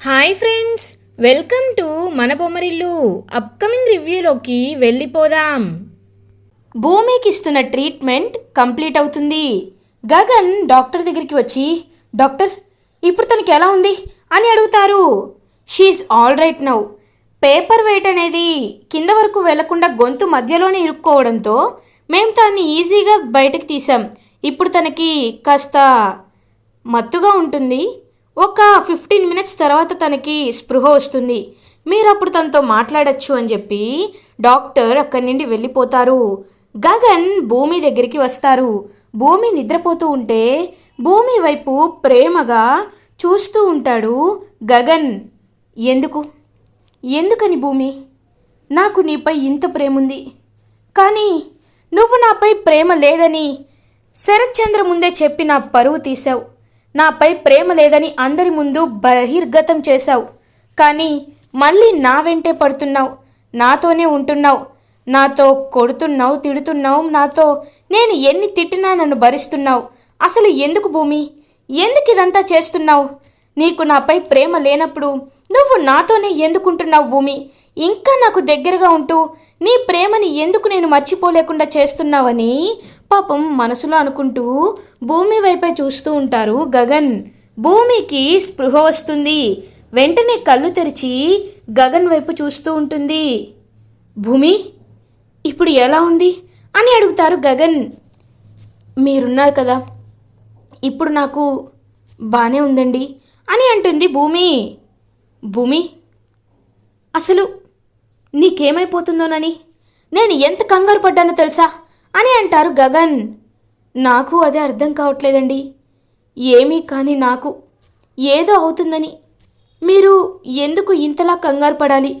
Hi friends welcome to మన Bommarillu upcoming రివ్యూలోకి వెళ్ళిపోదాం. భూమికి ఇస్తున్న ట్రీట్మెంట్ కంప్లీట్ అవుతుంది. గగన్ డాక్టర్ దగ్గరికి వచ్చి డాక్టర్ ఇప్పుడు తనకి ఎలా ఉంది? అని అడుగుతారు. She's all right now. Paper weight అనేది కింద వరకు వెళ్ళకుండా గొంతు మధ్యలోనే ఇరుక్కోవడంతో మేము దాన్ని ఈజీగా బయటకు తీసాం ఇప్పుడు తనకి కాస్త మత్తుగా ఉంటుంది. ఒక ఫిఫ్టీన్ మినిట్స్ తర్వాత తనకి స్పృహ వస్తుంది. మీరు అప్పుడు తనతో మాట్లాడచ్చు అని చెప్పి డాక్టర్ అక్కడి నుండి వెళ్ళిపోతారు. గగన్ భూమి దగ్గరికి వస్తారు. భూమి నిద్రపోతూ ఉంటే భూమి వైపు ప్రేమగా చూస్తూ ఉంటాడు గగన్. ఎందుకు? ఎందుకని భూమి? నాకు నీపై ఇంత ప్రేముంది. కానీ నువ్వు నాపై ప్రేమ లేదని శరత్చంద్ర ముందే చెప్పి నా పరువు తీసావు నాపై ప్రేమ లేదని అందరి ముందు బహిర్గతం చేశావు. కానీ మళ్ళీ నా వెంటే పడుతున్నావు. నాతోనే ఉంటున్నావు. నాతో కొడుతున్నావు తిడుతున్నావు నాతో నేను ఎన్ని తిట్టినా నన్ను భరిస్తున్నావు. అసలు ఎందుకు భూమి? ఎందుకు ఇదంతా చేస్తున్నావు? నీకు నాపై ప్రేమ లేనప్పుడు నువ్వు నాతోనే ఎందుకుంటున్నావు భూమి? ఇంకా నాకు దగ్గరగా ఉంటూ నీ ప్రేమని ఎందుకు నేను మర్చిపోలేకుండా చేస్తున్నావని పాపం మనసులో అనుకుంటూ భూమి వైపే చూస్తూ ఉంటారు గగన్. భూమికి స్పృహ వస్తుంది. వెంటనే కళ్ళు తెరిచి గగన్ వైపు చూస్తూ ఉంటుంది. భూమి ఇప్పుడు ఎలా ఉంది? అని అడుగుతారు గగన్. మీరున్నారు కదా. ఇప్పుడు నాకు బాగానే ఉందండి అని అంటుంది భూమి. భూమి అసలు నీకేమైపోతుందోనని? నేను ఎంత కంగారు పడ్డానో తెలుసా? అని అంటారు గగన్. నాకు అదే అర్థం కావట్లేదండి. ఏమీ కానీ నాకు ఏదో అవుతుందని. మీరు ఎందుకు ఇంతలా కంగారు పడాలి?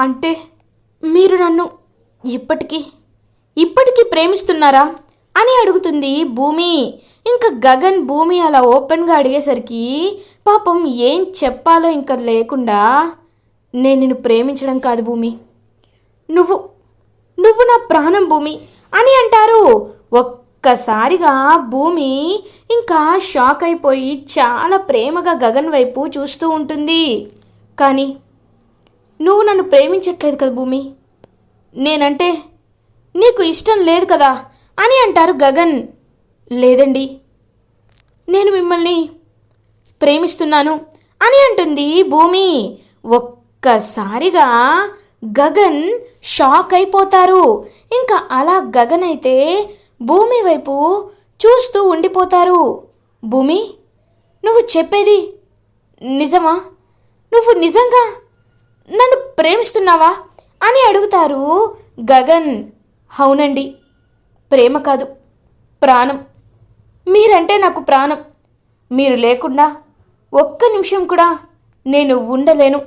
అంటే మీరు నన్ను ఇప్పటికీ ఇప్పటికీ ప్రేమిస్తున్నారా అని అడుగుతుంది భూమి. ఇంకా గగన్ భూమి అలా ఓపెన్గా అడిగేసరికి పాపం ఏం చెప్పాలో ఇంకా లేకుండా నేను నిన్ను ప్రేమించడం కాదు భూమి. నువ్వు నువ్వు నా ప్రాణం భూమి. అని అంటారు. ఒక్కసారిగా భూమి ఇంకా షాక్ అయిపోయి చాలా ప్రేమగా గగన్ వైపు చూస్తూ ఉంటుంది. కానీ నువ్వు నన్ను ప్రేమించట్లేదు కదా భూమి. నేనంటే నీకు ఇష్టం లేదు కదా అని అంటారు గగన్. లేదండి నేను మిమ్మల్ని ప్రేమిస్తున్నాను అని అంటుంది భూమి. ఒక్కసారిగా గగన్ షాక్ అయిపోతారు ఇంకా అలా గగన్ అయితే భూమి వైపు చూస్తూ ఉండిపోతారు. భూమి నువ్వు చెప్పేది నిజమా? నువ్వు నిజంగా నన్ను ప్రేమిస్తున్నావా? అని అడుగుతారు గగన్. అవునండి ప్రేమ కాదు ప్రాణం. మీరంటే నాకు ప్రాణం. మీరు లేకుండా ఒక్క నిమిషం కూడా నేను ఉండలేను.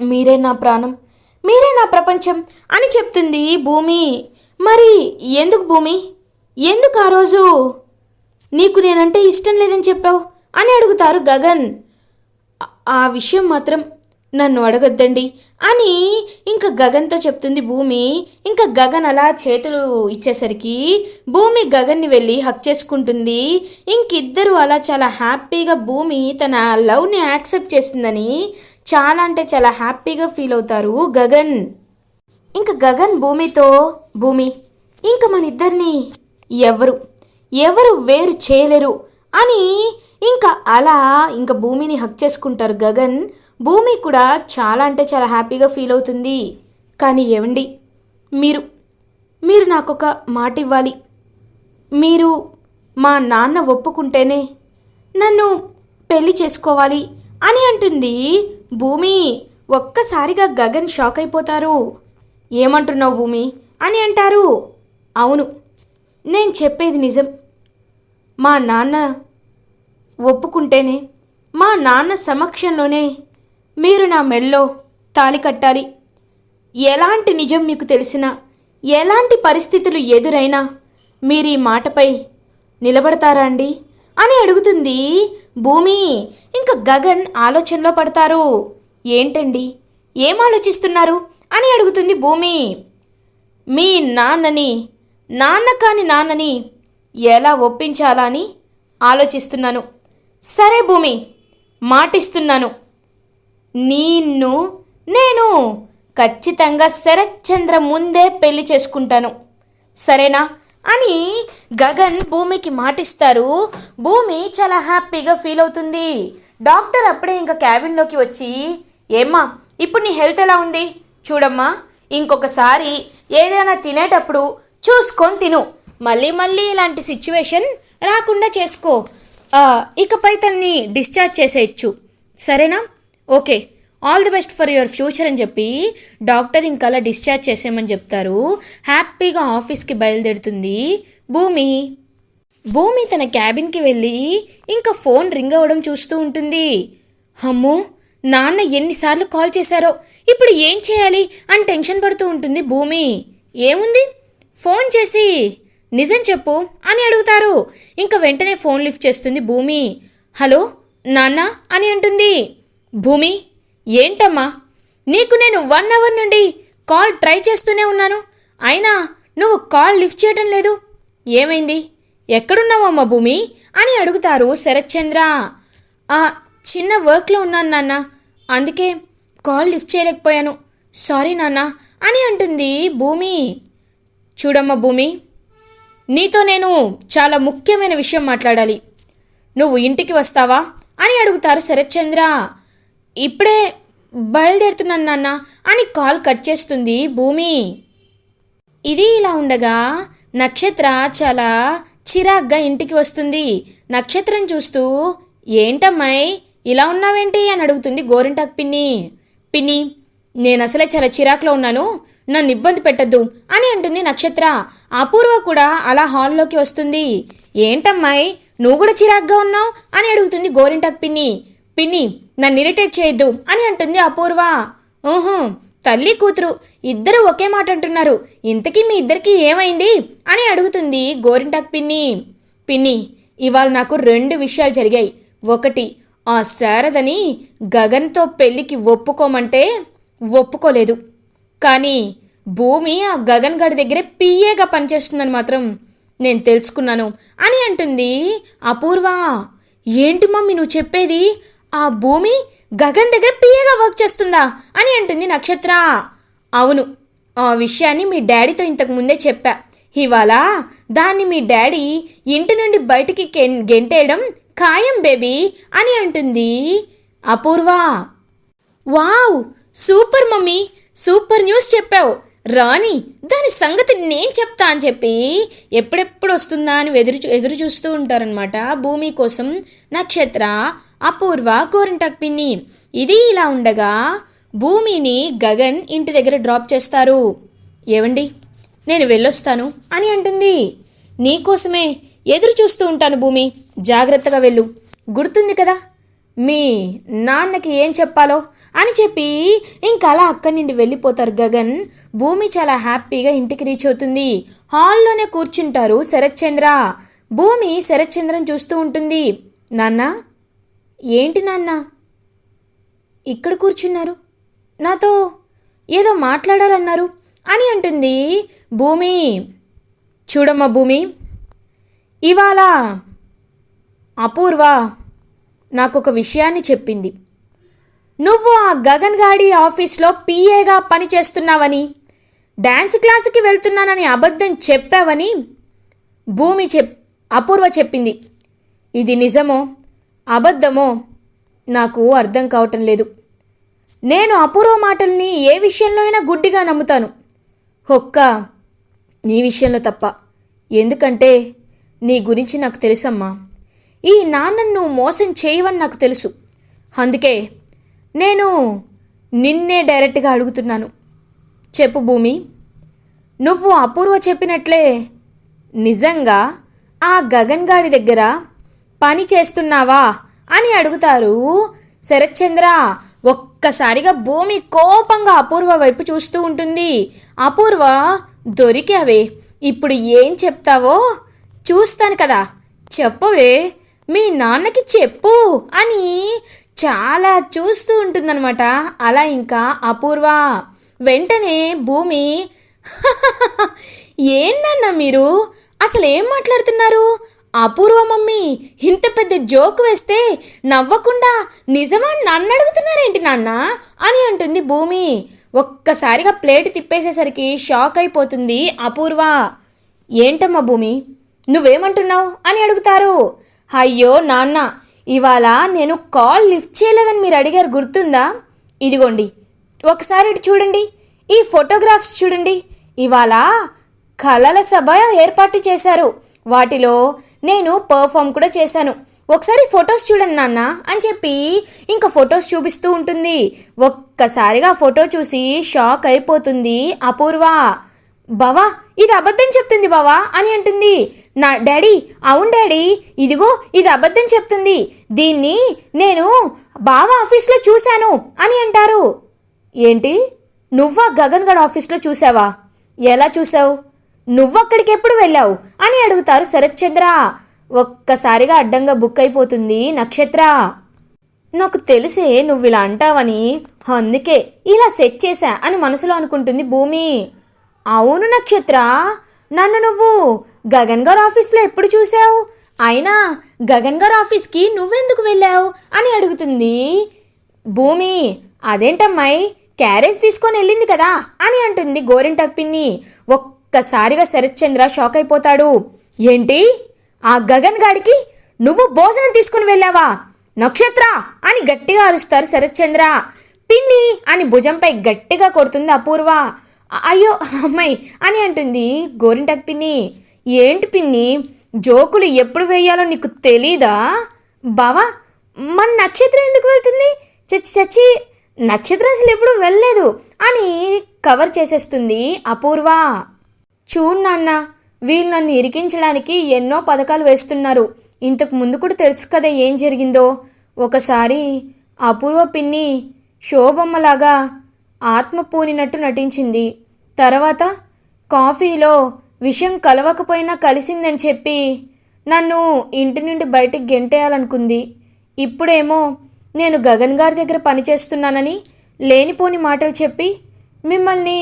మీరే నా ప్రాణం. మీరే నా ప్రపంచం అని చెప్తుంది భూమి. మరి ఎందుకు భూమి? ఎందుకు ఆ రోజు? నీకు నేనంటే ఇష్టం లేదని చెప్పావు అని అడుగుతారు గగన్. "ఆ- విషయం మాత్రం నన్ను అడగొద్దండి అని ఇంకా గగన్తో చెప్తుంది భూమి. ఇంకా గగన్ అలా చేతులు ఇచ్చేసరికి భూమి గగన్ని వెళ్ళి హక్ చేసుకుంటుంది. ఇంకిద్దరు అలా చాలా హ్యాపీగా భూమి తన లవ్ని యాక్సెప్ట్ చేసిందని చాలా అంటే చాలా హ్యాపీగా ఫీల్ అవుతారు గగన్. ఇంకా గగన్ భూమితో భూమి ఇంకా మన ఇద్దరిని ఎవరు ఎవరు వేరు చేయలేరు అని ఇంకా అలా ఇంకా భూమిని హక్ చేసుకుంటారు గగన్. భూమి కూడా చాలా అంటే చాలా హ్యాపీగా ఫీల్ అవుతుంది. కానీ ఏమండి మీరు మీరు నాకు ఒక మాట ఇవ్వాలి. మీరు మా నాన్న ఒప్పుకుంటేనే నన్ను పెళ్ళి చేసుకోవాలి అని అంటుంది భూమి ఒక్కసారిగా గగన్ షాక్ అయిపోతారు. ఏమంటున్నావు భూమి? అని అంటారు. అవును నేను చెప్పేది నిజం. మా నాన్న ఒప్పుకుంటేనే మా నాన్న సమక్షంలోనే మీరు నా మెళ్ళో తాలి కట్టాలి. ఎలాంటి నిజం మీకు తెలిసినా ఎలాంటి పరిస్థితులు ఎదురైనా మీరు ఈ మాటపై నిలబడతారా అండి? అని అడుగుతుంది భూమి. ఇంకా గగన్ ఆలోచనలో పడతారు. ఏంటండి? ఏం ఆలోచిస్తున్నారు? అని అడుగుతుంది భూమి. మీ నాన్నని నాన్న కాని నాన్నని ఎలా ఒప్పించాలా అని ఆలోచిస్తున్నాను. సరే భూమి మాటిస్తున్నాను. నిన్ను నేను ఖచ్చితంగా శరత్చంద్ర ముందే పెళ్ళి చేసుకుంటాను. సరేనా? అని గగన్ భూమికి మాటిస్తారు. భూమి చాలా హ్యాపీగా ఫీల్ అవుతుంది. డాక్టర్ అప్పుడే ఇంకా క్యాబిన్లోకి వచ్చి ఏమ్మా ఇప్పుడు నీ హెల్త్ ఎలా ఉంది? చూడమ్మా ఇంకొకసారి ఏదైనా తినేటప్పుడు చూసుకొని తిను. మళ్ళీ మళ్ళీ ఇలాంటి సిచ్యువేషన్ రాకుండా చేసుకో. ఇకపై తన్ని డిశ్చార్జ్ చేసేయచ్చు. సరేనా? Okay. All the best for your future అని చెప్పి డాక్టర్ ఇంకా అలా డిశ్చార్జ్ చేసేయమని చెప్తారు. హ్యాపీగా ఆఫీస్కి బయలుదేరుతుంది భూమి. భూమి తన క్యాబిన్కి వెళ్ళి ఇంకా ఫోన్ రింగ్ అవ్వడం చూస్తూ ఉంటుంది. అమ్మో! నాన్న ఎన్నిసార్లు కాల్ చేశారో. ఇప్పుడు ఏం చేయాలి? అని టెన్షన్ పడుతూ ఉంటుంది భూమి. ఏముంది? ఫోన్ చేసి. నిజం చెప్పు అని అడుగుతారు. ఇంకా వెంటనే ఫోన్ లిఫ్ట్ చేస్తుంది భూమి. హలో? నాన్న? అని అంటుంది. భూమి? ఏంటమ్మా? నీకు నేను వన్ అవర్ నుండి కాల్ ట్రై చేస్తూనే ఉన్నాను. అయినా నువ్వు కాల్ లిఫ్ట్ చేయటం లేదు. ఏమైంది? ఎక్కడున్నావమ్మా భూమి? అని అడుగుతారు శరత్చంద్ర. "ఆ, చిన్న వర్క్లో ఉన్నాను నాన్న. అందుకే కాల్ లిఫ్ట్ చేయలేకపోయాను. సారీ నాన్న అని అంటుంది భూమి. చూడమ్మా భూమి నీతో నేను చాలా ముఖ్యమైన విషయం మాట్లాడాలి. నువ్వు ఇంటికి వస్తావా? అని అడుగుతారు శరత్చంద్ర. ఇప్పుడే బయలుదేరుతున్నాను నాన్న అని కాల్ కట్ చేస్తుంది భూమి. ఇది ఇలా ఉండగా నక్షత్ర చాలా చిరాగ్గా ఇంటికి వస్తుంది. నక్షత్రం చూస్తూ ఏంటమ్మాయి ఇలా ఉన్నావేంటి? అని అడుగుతుంది గోరింటాక్ పిన్ని. పిన్ని నేను అసలే చాలా చిరాకులో ఉన్నాను. నన్ను ఇబ్బంది పెట్టద్దు అని అంటుంది నక్షత్ర. అపూర్వ కూడా అలా హాల్లోకి వస్తుంది. ఏంటమ్మాయి నువ్వు కూడా చిరాగ్గా ఉన్నావు? అని అడుగుతుంది గోరింటాక్ పిన్ని. పిన్ని నన్ను ఇరిటేట్ చేయొద్దు అని అంటుంది అపూర్వ. ఓహో తల్లి కూతురు ఇద్దరు ఒకే మాట అంటున్నారు. ఇంతకీ మీ ఇద్దరికి ఏమైంది అని అడుగుతుంది గోరింటాక్ పిన్ని. పిన్ని ఇవాళ నాకు రెండు విషయాలు జరిగాయి. ఒకటి ఆ శారదని గగన్తో పెళ్ళికి ఒప్పుకోమంటే ఒప్పుకోలేదు. కానీ భూమి ఆ గగన్ గడి దగ్గరే పిఏగా పనిచేస్తుందని మాత్రం నేను తెలుసుకున్నాను అని అంటుంది అపూర్వ. ఏంటి మమ్మీ నువ్వు చెప్పేది? ఆ భూమి గగన్ దగ్గర పిఏగా వర్క్ చేస్తుందా అని అంటుంది నక్షత్ర. అవును ఆ విషయాన్ని మీ డాడీతో ఇంతకు ముందే చెప్పా. ఇవాళ దాన్ని మీ డాడీ ఇంటి నుండి బయటికి గెంటేయడం ఖాయం బేబీ అని అంటుంది Apoorva. Wow super mummy super news చెప్పావు. రాణి దాని సంగతి నేను చెప్తా అని చెప్పి ఎప్పుడెప్పుడు వస్తుందా అని ఎదురు ఎదురు చూస్తూ ఉంటారనమాట భూమి కోసం నక్షత్ర. అపూర్వ గోరింటాక్ పిన్ని. ఇది ఇలా ఉండగా భూమిని గగన్ ఇంటి దగ్గర డ్రాప్ చేస్తారు. ఏవండి? నేను వెళ్ళొస్తాను అని అంటుంది. నీకోసమే ఎదురు చూస్తూ ఉంటాను భూమి. జాగ్రత్తగా వెళ్ళు. గుర్తుంది కదా? మీ నాన్నకి ఏం చెప్పాలో? అని చెప్పి ఇంకా అలా అక్కడి నుండి వెళ్ళిపోతారు గగన్. భూమి చాలా హ్యాపీగా ఇంటికి రీచ్ అవుతుంది. హాల్లోనే కూర్చుంటారు శరత్చంద్ర. భూమి శరత్చంద్రని చూస్తూ ఉంటుంది. నాన్న ఏంటి నాన్న? ఇక్కడ కూర్చున్నారు. నాతో ఏదో మాట్లాడాలన్నారు అని అంటుంది భూమి. చూడమ్మా భూమి. ఇవాళ అపూర్వ నాకొక విషయాన్ని చెప్పింది. నువ్వు ఆ గగన్ గాడి ఆఫీస్లో పీఏగా పనిచేస్తున్నావని డ్యాన్స్ క్లాసుకి వెళ్తున్నానని అబద్ధం చెప్పావని భూమి చెప్ అపూర్వ చెప్పింది. ఇది నిజమో అబద్ధమో నాకు అర్థం కావటం లేదు. నేను అపూర్వ మాటల్ని ఏ విషయంలో అయినా గుడ్డిగా నమ్ముతాను. ఒక్క నీ విషయంలో తప్ప. ఎందుకంటే నీ గురించి నాకు తెలుసమ్మా. ఈ నాన్నను నువ్వు మోసం చేయవని నాకు తెలుసు. అందుకే నేను నిన్నే డైరెక్ట్గా అడుగుతున్నాను. చెప్పు భూమి నువ్వు అపూర్వ చెప్పినట్లే నిజంగా ఆ గగన్గాడి దగ్గర పని చేస్తున్నావా? అని అడుగుతారు. శరత్చంద్ర ఒక్కసారిగా భూమి కోపంగా అపూర్వ వైపు చూస్తూ ఉంటుంది. అపూర్వ దొరికావే. ఇప్పుడు ఏం చెప్తావో? చూస్తాను కదా. చెప్పవే. మీ నాన్నకి చెప్పు అని చాలా చూస్తూ ఉంటుందన్నమాట. అలా ఇంకా అపూర్వ వెంటనే భూమి ఏంటన్నా మీరు? అసలు ఏం మాట్లాడుతున్నారు? అపూర్వ మమ్మీ ఇంత పెద్ద జోక్ వేస్తే నవ్వకుండా నిజమా నన్ను అడుగుతున్నారేంటి నాన్న? అని అంటుంది భూమి. ఒక్కసారిగా ప్లేట్ తిప్పేసేసరికి షాక్ అయిపోతుంది అపూర్వ. ఏంటమ్మా భూమి? నువ్వేమంటున్నావు? అని అడుగుతారు. అయ్యో నాన్న ఇవాళ నేను కాల్ లిఫ్ట్ చేయలేదని మీరు అడిగారు గుర్తుందా? ఇదిగోండి ఒకసారి ఇటు చూడండి. ఈ ఫోటోగ్రాఫ్స్ చూడండి. ఇవాళ కళల సభ ఏర్పాటు చేశారు. వాటిలో నేను పర్ఫామ్ కూడా చేశాను. ఒకసారి ఫొటోస్ చూడండి నాన్న అని చెప్పి ఇంకా ఫొటోస్ చూపిస్తూ ఉంటుంది. ఒక్కసారిగా ఫోటో చూసి షాక్ అయిపోతుంది అపూర్వ. బావా ఇది అబద్ధం చెప్తుంది బావా అని అంటుంది. నా డాడీ అవును డాడీ ఇదిగో ఇది అబద్ధం చెప్తుంది. దీన్ని నేను బావ ఆఫీస్లో చూశాను అని అంటారు. ఏంటి? నువ్వా గగన్ గడ్ ఆఫీస్లో చూసావా ఎలా చూసావు నువ్వక్కడికి ఎప్పుడు వెళ్ళావు? అని అడుగుతారు శరత్చంద్ర. ఒక్కసారిగా అడ్డంగా బుక్ అయిపోతుంది నక్షత్ర. నాకు తెలిసే నువ్వు ఇలా అంటావని. అందుకే ఇలా సెట్ చేశా అని మనసులో అనుకుంటుంది భూమి. అవును నక్షత్ర. నన్ను నువ్వు గగన్ గారు ఆఫీస్లో ఎప్పుడు చూసావు అయినా గగన్ గారు ఆఫీస్కి నువ్వెందుకు వెళ్ళావు? అని అడుగుతుంది భూమి. అదేంటమ్మాయి? క్యారేజ్ తీసుకొని వెళ్ళింది కదా? అని అంటుంది గోరింటాక్ పిన్ని. ఒక్కసారిగా శరత్చంద్ర షాక్ అయిపోతాడు. ఏంటి? ఆ గగన్ గాడికి నువ్వు భోజనం తీసుకుని వెళ్ళావా? నక్షత్ర! అని గట్టిగా అరుస్తారు శరత్చంద్ర. పిన్ని అని భుజంపై గట్టిగా కొడుతుంది అపూర్వ. అయ్యో అమ్మాయి అని అంటుంది గోరింటకు పిన్ని. ఏంటి పిన్ని? జోకులు ఎప్పుడు వేయాలో నీకు తెలీదా? బావా మన నక్షత్రం ఎందుకు వెళ్తుంది? చచ్చి చచ్చి నక్షత్రం అసలు ఎప్పుడు వెళ్ళలేదు అని కవర్ చేసేస్తుంది అపూర్వ. చూడు నాన్న వీళ్ళు నన్ను ఇరికించడానికి ఎన్నో పథకాలు వేస్తున్నారు. ఇంతకు ముందు కూడా తెలుసు కదా ఏం జరిగిందో. ఒకసారి అపూర్వ పిన్ని శోభమ్మలాగా ఆత్మ పూనినట్టు నటించింది. తర్వాత కాఫీలో విషయం కలవకపోయినా కలిసిందని చెప్పి నన్ను ఇంటి నుండి బయటికి గెంటేయాలనుకుంది. ఇప్పుడేమో నేను గగన్ గారి దగ్గర పనిచేస్తున్నానని లేనిపోని మాటలు చెప్పి మిమ్మల్ని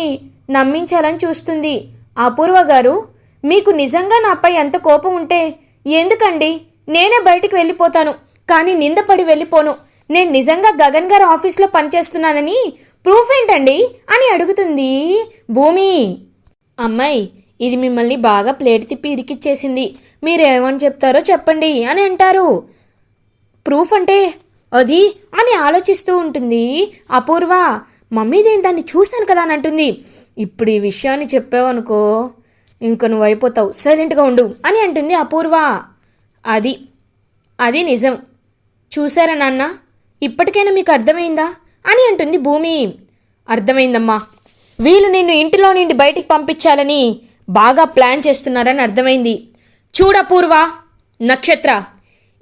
నమ్మించాలని చూస్తుంది. అపూర్వ గారు మీకు నిజంగా నాపై ఎంత కోపం ఉంటే ఎందుకండి? నేనే బయటికి వెళ్ళిపోతాను కానీ నిందపడి వెళ్ళిపోను. నేను నిజంగా గగన్ గారి ఆఫీస్లో పనిచేస్తున్నానని ప్రూఫ్ ఏంటండి? అని అడుగుతుంది భూమి. అమ్మాయి ఇది మిమ్మల్ని బాగా ప్లేట్ తిప్పి ఇరికిచ్చేసింది. మీరేమని చెప్తారో చెప్పండి అని అంటారు. ప్రూఫ్ అంటే అది? అని ఆలోచిస్తూ ఉంటుంది అపూర్వ. మమ్మీ నేను దాన్ని చూశాను కదా అని అంటుంది. ఇప్పుడు ఈ విషయాన్ని చెప్పావనుకో ఇంక నువ్వు అయిపోతావు సైలెంట్గా ఉండు అని అంటుంది అపూర్వ. అది అది నిజం. చూసారా నాన్న? ఇప్పటికైనా మీకు అర్థమైందా? అని అంటుంది భూమి. అర్థమైందమ్మా. వీళ్ళు నిన్ను ఇంటిలో నుండి బయటికి పంపించాలని బాగా ప్లాన్ చేస్తున్నారని అర్థమైంది. చూడపూర్వ నక్షత్ర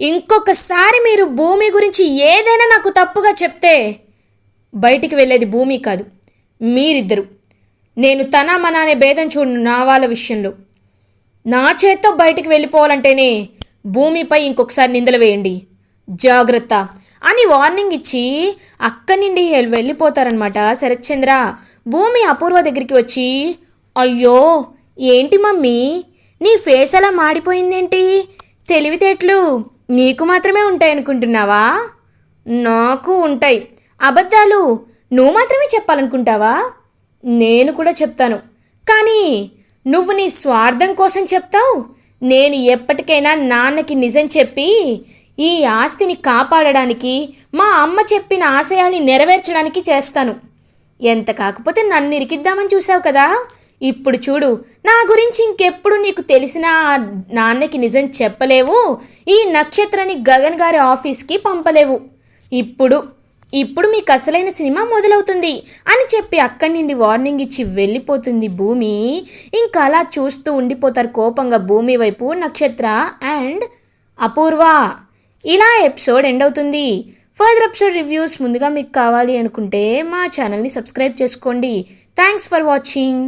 ఇంకొకసారి మీరు భూమి గురించి ఏదైనా నాకు తప్పుగా చెప్తే బయటికి వెళ్ళేది భూమి కాదు మీరిద్దరు. నేను తన మన అనే భేదం చూడను నా వాళ్ళ విషయంలో. నా చేత్తో బయటికి వెళ్ళిపోవాలంటేనే భూమిపై ఇంకొకసారి నిందలు వేయండి. జాగ్రత్త. అని వార్నింగ్ ఇచ్చి అక్కడి నుండి వెళ్ళిపోతారనమాట శరత్చంద్ర భూమి అపూర్వ దగ్గరికి వచ్చి అయ్యో ఏంటి మమ్మీ? నీ ఫేస్ అలా మాడిపోయిందేంటి? తెలివితేటలు నీకు మాత్రమే ఉంటాయి అనుకుంటున్నావా నాకు ఉంటాయి. అబద్ధాలు నువ్వు మాత్రమే చెప్పాలనుకుంటావా? నేను కూడా చెప్తాను. కానీ నువ్వు నీ స్వార్థం కోసం చెప్తావు? నేను ఎప్పటికైనా నాన్నకి నిజం చెప్పి ఈ ఆస్తిని కాపాడడానికి మా అమ్మ చెప్పిన ఆశయాల్ని నెరవేర్చడానికి చేస్తాను. ఎంత కాకపోతే నన్ను ఇరికిద్దామని చూసావు కదా? ఇప్పుడు చూడు నా గురించి ఇంకెప్పుడు నీకు తెలిసిన నాన్నకి నిజం చెప్పలేవు. ఈ నక్షత్రాన్ని గగన్ గారి ఆఫీస్కి పంపలేవు. ఇప్పుడు ఇప్పుడు మీకు అసలైన సినిమా మొదలవుతుంది అని చెప్పి అక్కడి నుండి వార్నింగ్ ఇచ్చి వెళ్ళిపోతుంది భూమి. ఇంకా అలా చూస్తూ ఉండిపోతారు కోపంగా భూమి వైపు నక్షత్ర అండ్ అపూర్వ. ఇలా ఎపిసోడ్ ఎండ్ అవుతుంది. ఫర్దర్ ఎపిసోడ్ రివ్యూస్ ముందుగా మీకు కావాలి అనుకుంటే మా ఛానల్ని సబ్స్క్రైబ్ చేసుకోండి. Thanks for watching.